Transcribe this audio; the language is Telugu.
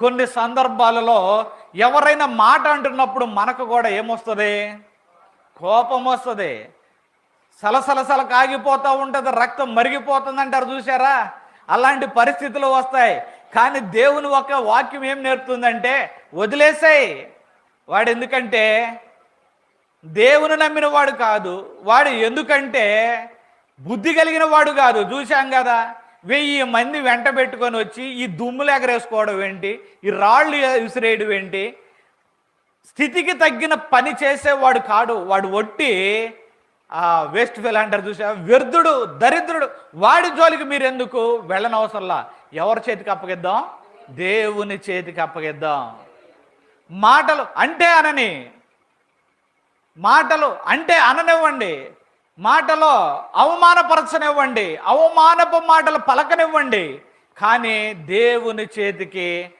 కొన్ని సందర్భాలలో ఎవరైనా మాట అంటున్నప్పుడు మనకు కూడా ఏమొస్తుంది? కోపం వస్తుంది. సలసలసల కాగిపోతూ ఉంటుంది రక్తం మరిగిపోతుంది అంటారు చూసారా అలాంటి పరిస్థితులు వస్తాయి. కానీ దేవుని ఒక వాక్యం ఏం నేర్పుతుందంటే వదిలేసాయి. వాడు ఎందుకంటే దేవుని నమ్మిన వాడు కాదు. వాడు ఎందుకంటే బుద్ధి కలిగిన వాడు కాదు. చూశాం కదా? వెయ్యి మంది వెంట పెట్టుకొని వచ్చి ఈ దుమ్ములు ఎగరేసుకోవడం ఏంటి? ఈ రాళ్ళు విసిరేయడం ఏంటి? స్థితికి తగ్గిన పని చేసేవాడు కాడు. వాడు ఒట్టి ఆ వేస్ట్ ఫెల్ అంటారు చూసా వ్యర్థుడు దరిద్రుడు. వాడి జోలికి మీరు ఎందుకు వెళ్ళనవసరంలా. ఎవరి చేతికి అప్పగిద్దాం? దేవుని చేతికి అప్పగిద్దాం. మాటలు అంటే అనని. మాటలు అంటే అననివ్వండి. మాటలో అవమానపరచనివ్వండి అవమానపు మాటలు పలకనివ్వండి. కానీ దేవుని చేతికి